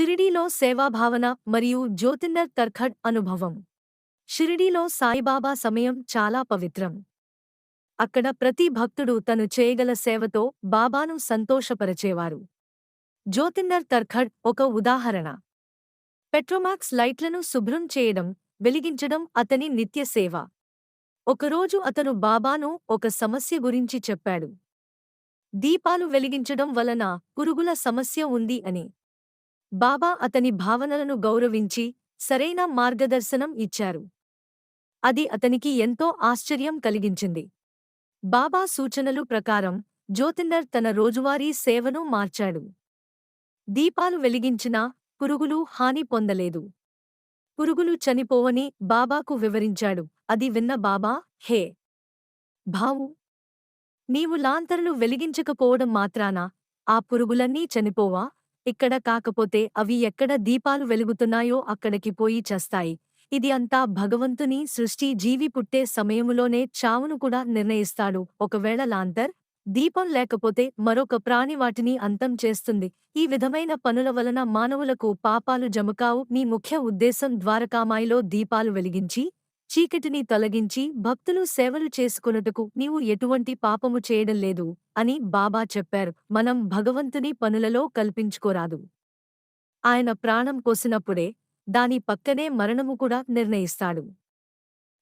షిరిడీలో సేవాభావన మరియు జ్యోతిందర్ తర్ఖడ్ అనుభవం. షిరిడీలో సాయిబాబా సమయం చాలా పవిత్రం. అక్కడ ప్రతి భక్తుడు తను చేయగల సేవతో బాబాను సంతోషపరచేవారు. జ్యోతిందర్ తర్ఖడ్ ఒక ఉదాహరణ. పెట్రోమాక్స్ లైట్లను శుభ్రం చేయడం వెలిగించడం అతని నిత్య సేవ. ఒకరోజు అతను బాబాను ఒక సమస్య గురించి చెప్పాడు. దీపాలు వెలిగించడం వలన పురుగుల సమస్య ఉంది అని. బాబా అతని భావనలను గౌరవించి సరైన మార్గదర్శనం ఇచ్చారు. అది అతనికి ఎంతో ఆశ్చర్యం కలిగించింది. బాబా సూచనలు ప్రకారం జ్యోతిందర్ తన రోజువారీ సేవను మార్చాడు. దీపాలు వెలిగించినా పురుగులు హాని పొందలేదు. పురుగులు చనిపోవని బాబాకు వివరించాడు. అది విన్న బాబా హే! భావు నీవు లాంతరులు వెలిగించకపోవడం మాత్రాన ఆ పురుగులన్నీ చనిపోవా? ఇక్కడ కాకపోతే అవి ఎక్కడ దీపాలు వెలుగుతున్నాయో అక్కడికి పోయి చస్తాయి. ఇది అంతా భగవంతుని సృష్టి జీవి పుట్టే సమయములోనే చావును కూడా నిర్ణయిస్తాడు. ఒకవేళ లాంతర్ దీపం లేకపోతే మరొక ప్రాణి వాటిని అంతం చేస్తుంది. ఈ విధమైన పనుల వలన మానవులకు పాపాలు జమకావు. మీ ముఖ్య ఉద్దేశం ద్వారకామాయిలో దీపాలు వెలిగించి చీకటిని తొలగించి భక్తులు సేవలు చేసుకొనుటకు నీవు ఎటువంటి పాపము చేయడం లేదు అని బాబా చెప్పారు. మనం భగవంతుని పనులలో కల్పించుకోరాదు. ఆయన ప్రాణం కోసినప్పుడే దాని పక్కనే మరణము కూడా నిర్ణయిస్తాడు.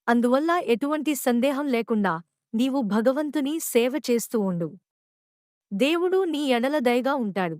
అందువల్ల ఎటువంటి సందేహం లేకుండా నీవు భగవంతుని సేవ చేస్తూ ఉండు. దేవుడు నీ ఎడల దయగా ఉంటాడు.